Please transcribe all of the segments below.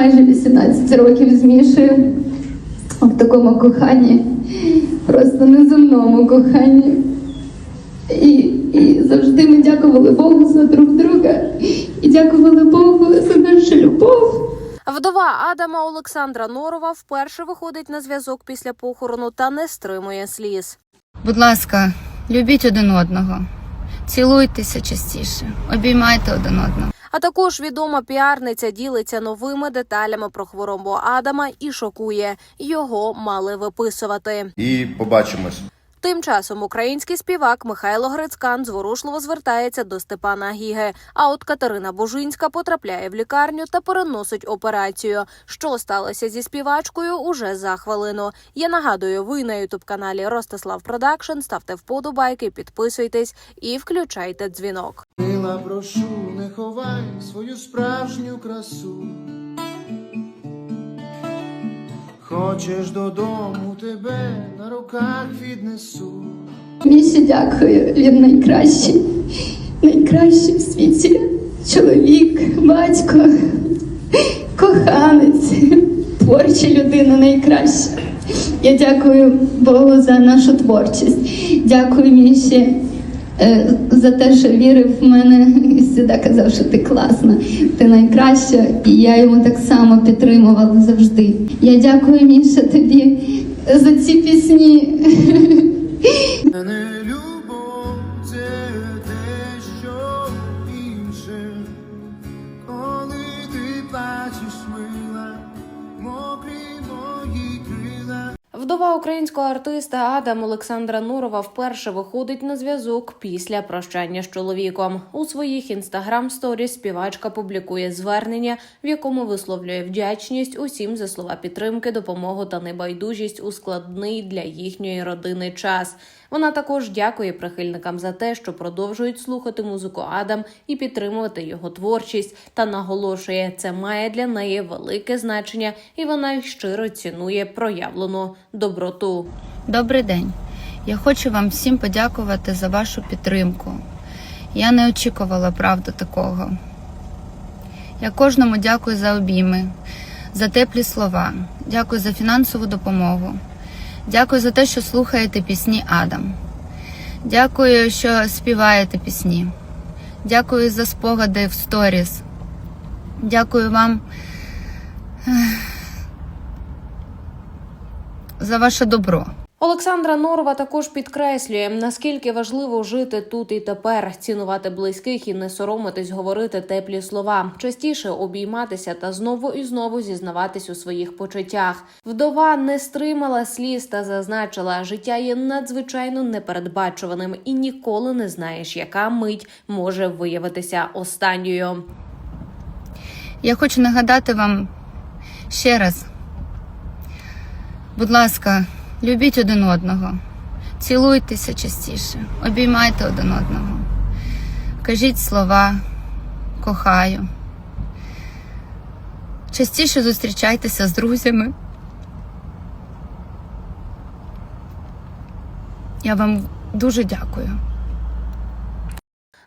майже 18 років з Мішею в такому коханні, просто неземному коханні. І, і завжди ми дякували Богу за друг друга і дякували Богу за нашу любов. Вдова Адама Олександра Норова вперше виходить на зв'язок після похорону та не стримує сліз. Будь ласка, любіть один одного, цілуйтеся частіше, обіймайте один одного. А також відома піарниця ділиться новими деталями про хворобу Адама і шокує його мали виписувати. і побачимось. Тим часом український співак Михайло Грицькан зворушливо звертається до Степана Гіги. А от Катерина Бужинська потрапляє в лікарню та переносить операцію. Що сталося зі співачкою уже за хвилину. Я нагадую, ви на ютуб каналі Ростислав Продакшн. Ставте вподобайки, підписуйтесь і включайте дзвінок. Мила, прошу, не ховай свою справжню красу. Хочеш додому тебе на руках віднесу. Міші дякую. Він найкращий, найкращий в світі чоловік, батько, коханець, творча людина найкраща. Я дякую Богу за нашу творчість. Дякую Міші за те, що вірив в мене і завжди казав, що ти класна, ти найкраща, і я йому так само підтримувала завжди. Я дякую Міша тобі за ці пісні. Не любов українського артиста Адам Олександра Нурова вперше виходить на зв'язок після прощання з чоловіком. У своїх інстаграм сторіс співачка публікує звернення, в якому висловлює вдячність усім за слова підтримки, допомогу та небайдужість у складний для їхньої родини час. Вона також дякує прихильникам за те, що продовжують слухати музику Адам і підтримувати його творчість, та наголошує, це має для неї велике значення, і вона щиро цінує проявлену доброту. Добрий день. Я хочу вам всім подякувати за вашу підтримку. Я не очікувала правду такого. Я кожному дякую за обійми, за теплі слова, дякую за фінансову допомогу. Дякую за те, що слухаєте пісні Адам. Дякую, що співаєте пісні. Дякую за спогади в сторіс. Дякую вам за ваше добро. Олександра Норова також підкреслює, наскільки важливо жити тут і тепер, цінувати близьких і не соромитись говорити теплі слова, частіше обійматися та знову і знову зізнаватись у своїх почуттях. Вдова не стримала сліз та зазначила, життя є надзвичайно непередбачуваним і ніколи не знаєш, яка мить може виявитися останньою. Я хочу нагадати вам ще раз. Будь ласка, любіть один одного, цілуйтеся частіше, обіймайте один одного, кажіть слова, кохаю. Частіше зустрічайтеся з друзями. Я вам дуже дякую.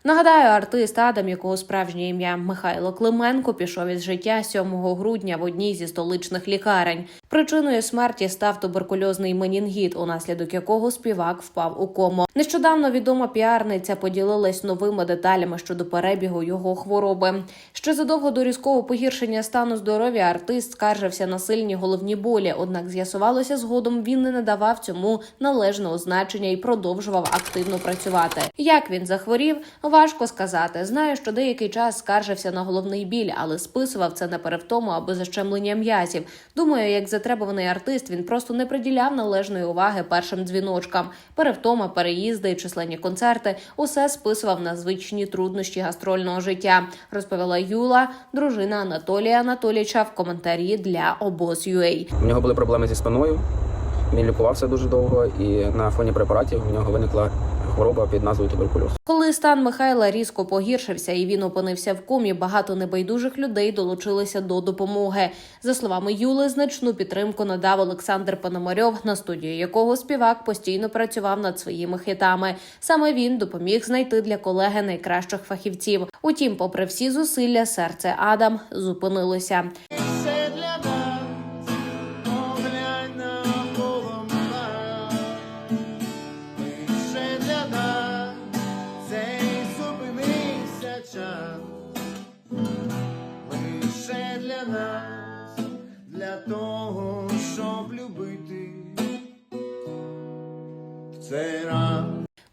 Нагадаю, артист Адам, якого справжнє ім'я Михайло Клименко, пішов із життя 7 грудня в одній зі столичних лікарень. Причиною смерті став туберкульозний менінгіт, унаслідок якого співак впав у кому. Нещодавно відома піарниця поділилась новими деталями щодо перебігу його хвороби. Ще задовго до різкого погіршення стану здоров'я артист скаржився на сильні головні болі. Однак з'ясувалося згодом, він не надавав цьому належного значення і продовжував активно працювати. Як він захворів, важко сказати. Знаю, що деякий час скаржився на головний біль, але списував це на перевтому або защемлення м'язів. Думаю, як затребуваний артист, він просто не приділяв належної уваги першим дзвіночкам. Перевтома, переїзди численні концерти усе списував на звичні труднощі гастрольного життя. Розповіла Юла, дружина Анатолія Анатолійча в коментарі для обоз.ua. У нього були проблеми зі спиною. Він лікувався дуже довго, і на фоні препаратів у нього виникла хвороба під назвою туберкульоз. Коли стан Михайла різко погіршився і він опинився в комі, багато небайдужих людей долучилися до допомоги. За словами Юли, значну підтримку надав Олександр Пономарьов, на студію якого співак постійно працював над своїми хитами. Саме він допоміг знайти для колеги найкращих фахівців. Утім, попри всі зусилля, серце Адам зупинилося.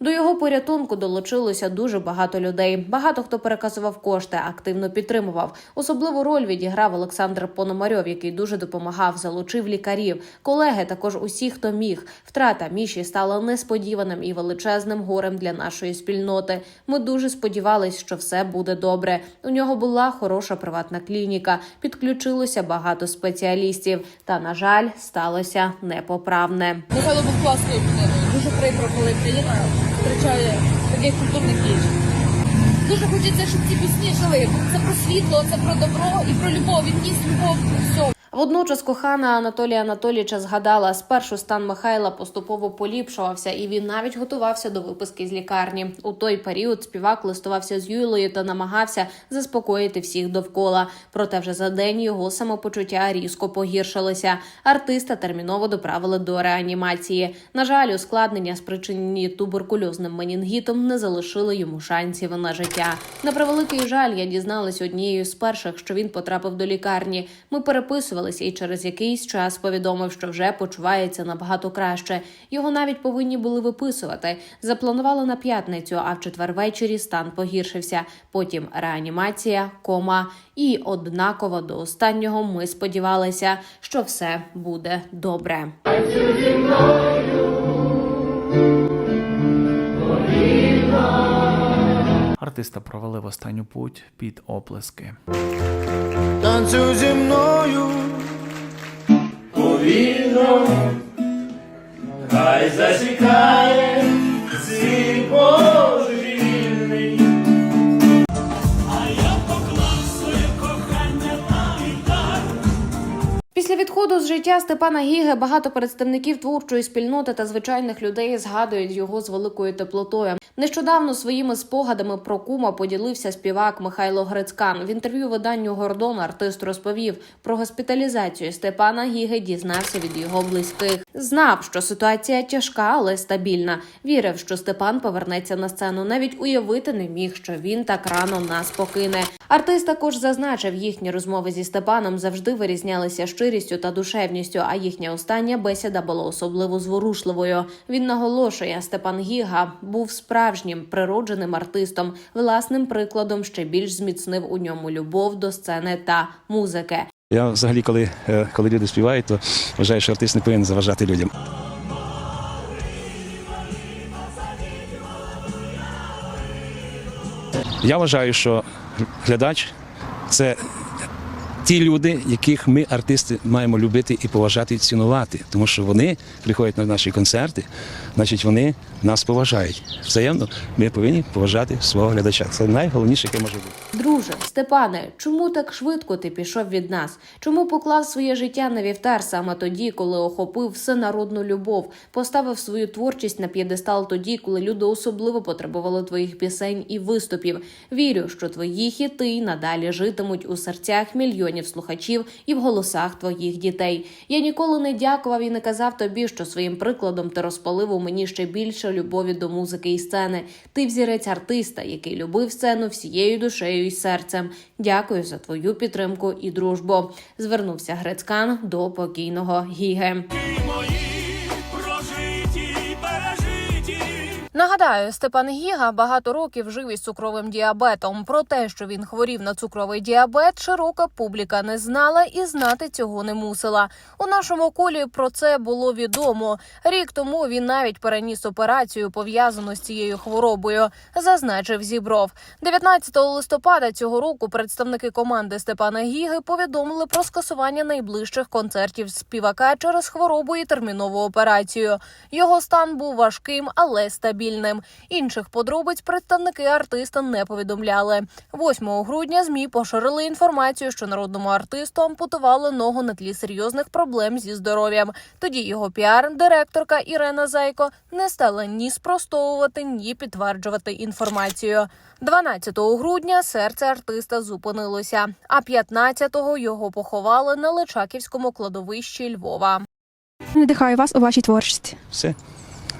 До його порятунку долучилося дуже багато людей. Багато хто переказував кошти, активно підтримував. Особливу роль відіграв Олександр Пономарьов, який дуже допомагав, залучив лікарів. Колеги також усі, хто міг. Втрата міші стала несподіваним і величезним горем для нашої спільноти. Ми дуже сподівались, що все буде добре. У нього була хороша приватна клініка, підключилося багато спеціалістів. Та на жаль, сталося непоправне. Михайло був класною. Дуже прикро, коли країна втрачає таких культурних дій. Дуже хочеться, щоб ці пісні жили. Це про світло, це про добро і про любов. Він ніс любов у всьому. Водночас кохана Анатолія Анатолійовича згадала, спершу стан Михайла поступово поліпшувався, і він навіть готувався до виписки з лікарні. У той період співак листувався з Юлею та намагався заспокоїти всіх довкола. Проте вже за день його самопочуття різко погіршилося. Артиста терміново доправили до реанімації. На жаль, ускладнення, спричинені туберкульозним менінгітом, не залишили йому шансів на життя. На превеликий жаль, я дізналась однією з перших, що він потрапив до лікарні. Ми переписувалися і через якийсь час повідомив, що вже почувається набагато краще. Його навіть повинні були виписувати. Запланували на п'ятницю, а в четвер ввечері стан погіршився. Потім реанімація, кома. І однаково до останнього ми сподівалися, що все буде добре. Артиста провели в останню путь під оплески. Танцюй зі мною, повільно, хай засікає відходу з життя Степана Гіги багато представників творчої спільноти та звичайних людей згадують його з великою теплотою. Нещодавно своїми спогадами про кума поділився співак Михайло Грицкан. В інтерв'ю виданню Гордон артист розповів про госпіталізацію Степана Гіги. Дізнався від його близьких. Знав, що ситуація тяжка, але стабільна. Вірив, що Степан повернеться на сцену. Навіть уявити не міг, що він так рано нас покине. Артист також зазначив, їхні розмови зі Степаном завжди вирізнялися щирістю та душевністю. А їхня остання бесіда була особливо зворушливою. Він наголошує, Степан Гіга був справжнім природженим артистом, власним прикладом ще більш зміцнив у ньому любов до сцени та музики. Я взагалі, коли, е, коли люди співають, то вважаю, що артист не повинен заважати людям. Я вважаю, що глядач це ті люди, яких ми, артисти, маємо любити і поважати і цінувати. Тому що вони приходять на наші концерти, значить вони нас поважають. Взаємно ми повинні поважати свого глядача. Це найголовніше, яке може бути. Друже, Степане, чому так швидко ти пішов від нас? Чому поклав своє життя на вівтар саме тоді, коли охопив всенародну любов, поставив свою творчість на п'єдестал тоді, коли люди особливо потребували твоїх пісень і виступів? Вірю, що твої хіти надалі житимуть у серцях мільйонів слухачів і в голосах твоїх дітей. Я ніколи не дякував і не казав тобі, що своїм прикладом ти розпалив у мені ще більше любові до музики і сцени. Ти взірець артиста, який любив сцену всією душею і серцем. Дякую за твою підтримку і дружбу. Звернувся Грецькан до покійного Гіге. Нагадаю, Степан Гіга багато років жив із цукровим діабетом. Про те, що він хворів на цукровий діабет, широка публіка не знала і знати цього не мусила. У нашому колі про це було відомо. Рік тому він навіть переніс операцію, пов'язану з цією хворобою, зазначив Зібров. 19 листопада цього року представники команди Степана Гіги повідомили про скасування найближчих концертів співака через хворобу і термінову операцію. Його стан був важким, але стабільним. Інших подробиць представники артиста не повідомляли. 8 грудня змі поширили інформацію, що народному артисту ампутували ногу на тлі серйозних проблем зі здоров'ям. Тоді його піар-директорка Ірена Зайко не стала ні спростовувати, ні підтверджувати інформацію. 12 грудня серце артиста зупинилося, а 15-го його поховали на Личаківському кладовищі Львова. надихає вас у вашій творчості? все,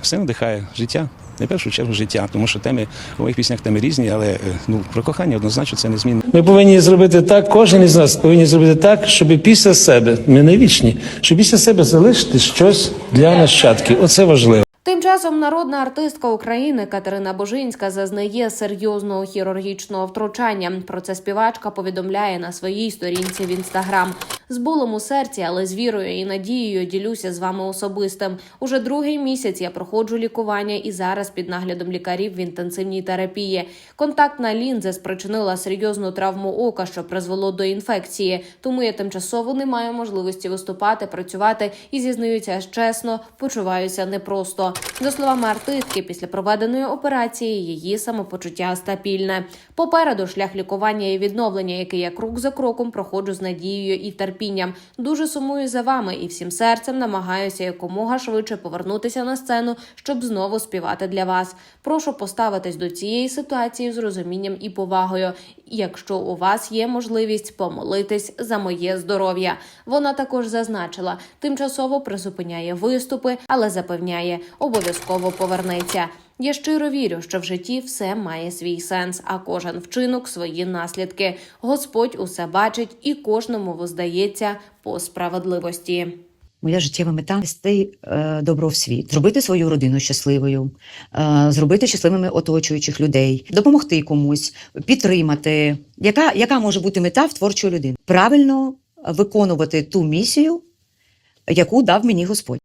все надихає життя. Не першу чергу життя, тому що теми у моїх піснях теми різні, але е, ну про кохання однозначно це не змінно. Ми повинні зробити так, кожен із нас повинні зробити так, щоб після себе, ми не вічні, щоб після себе залишити щось для нащадків. Оце важливо. Тим часом народна артистка України Катерина Божинська зазнає серйозного хірургічного втручання. Про це співачка повідомляє на своїй сторінці в інстаграм. З болем у серці, але з вірою і надією ділюся з вами особистим. Уже другий місяць я проходжу лікування і зараз під наглядом лікарів в інтенсивній терапії. Контактна лінза спричинила серйозну травму ока, що призвело до інфекції. Тому я тимчасово не маю можливості виступати, працювати і зізнаюся чесно, почуваюся непросто. За словами артистки, після проведеної операції її самопочуття стабільне. Попереду шлях лікування і відновлення, який я крок за кроком проходжу з надією і терпінням. Дуже сумую за вами і всім серцем намагаюся якомога швидше повернутися на сцену, щоб знову співати для вас. Прошу поставитись до цієї ситуації з розумінням і повагою. Якщо у вас є можливість помолитись за моє здоров'я. Вона також зазначила, тимчасово призупиняє виступи, але запевняє, обов'язково повернеться. Я щиро вірю, що в житті все має свій сенс, а кожен вчинок свої наслідки. Господь усе бачить і кожному воздається по справедливості. Моя життєва мета нести е, добро в світ, зробити свою родину щасливою, е, зробити щасливими оточуючих людей, допомогти комусь, підтримати. Яка, яка може бути мета в творчої людини? Правильно виконувати ту місію, яку дав мені Господь.